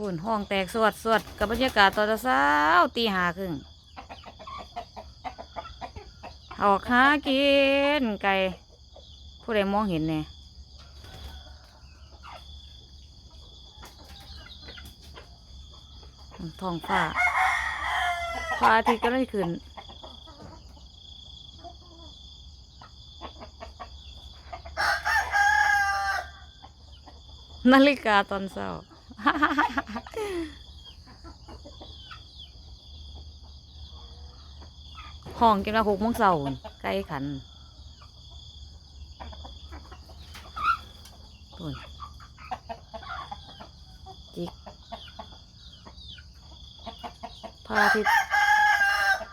อุ่นห้องแตกสวดสวดกับบรรยากาศตอนเช้าตีหาครึ่งออกหากินไก่ผู้ใดมองเห็นเนี่ยท้องฟ้าพระอาทิตย์ก็ได้ขึ้นนาฬิกาตอนเช้า ห้องกินละหกโมงเช้าพุ่นใกล้ขันปุ่นจิกพาทิต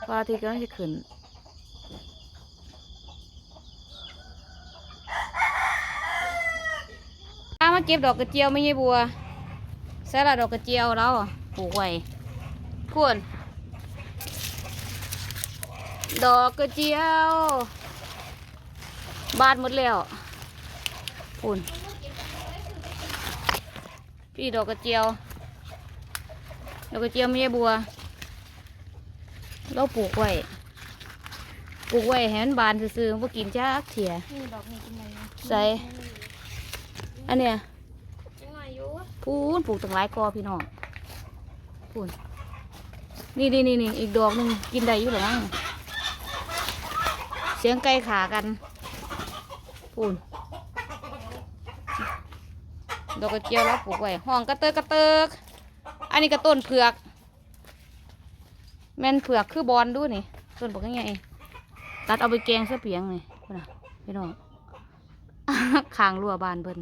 พาทิตกำลังจะขึ้นอามาเก็บดอกกระเจียวไม่ใช่บัว ใส่ละดอกกระเจียวเราอะปลูกไว้พวนดอกกระเจียว บานหมดแล้วพูนพี่ดอกกระเจียว ดอกกระเจียวไม่ใช่บัว เราปลูกไว้ ปลูกไว้ให้มันบานซื่อๆบ่กินจ้าเถียนี่ดอกนี่กินอะไรนะใส่ อันเนี้ยจังหวะอยู่ พูนปลูกตั้งหลายกอพี่น้องพูนนี่นี่นี่นี่อีกดอกหนึ่งกินได้อยู่หรือมั้งเสียงไก่ขากันพูนดอกกระเจียวแล้วปลูกไว้ห้องกระเตกกระเติกอันนี้ก็ต้นเผือก แม่นเผือกคือบอลดูนี่ต้นบอกยังไงตัดเอาไปแกงเสื้อเปียงนี่พูนน่ะพี่น้องคางรั่วบานเพิ่น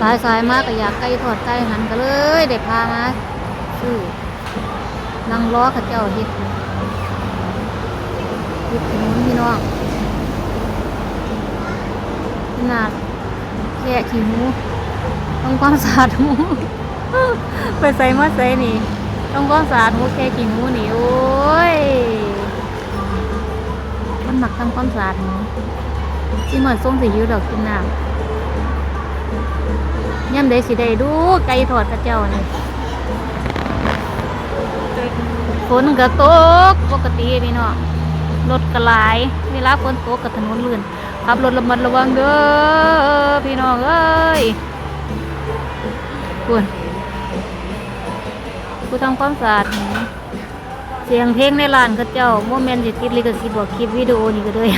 สายสายมากก็อยากไก่ทอดไก่หันก็เลยได้พามาซื้อนั่งล้อข้าเจ้าเฮ็ดเฮ็ดขนพี่น้องขนาดแค่ขี้หมูต้องความสะอาดหมูไปใส่มาใส่นี่ ต้องความสะอาดหมูแค่ขี้หมูนี่โอ้ยมันหมักทำความสะอาดหมูที่เหมือนส้มสียิ้วดอกกินน้ำ ย่ำได้สิได้ดูไก่ทอดกระเจ้านี่ฝนก็ตกปกติพี่น้องรถก็หลายเวลาฝนตกกับถนนลื่นขับรถระมัดระวังเด้อพี่น้องเอ้ยคุณผู้ทำความสะอาดเสียงเพลงในร้านกระเจ้าโมเมนต์สิติดลิขสิทธิ์บอกคลิปวิดีโอนี่ก็เลย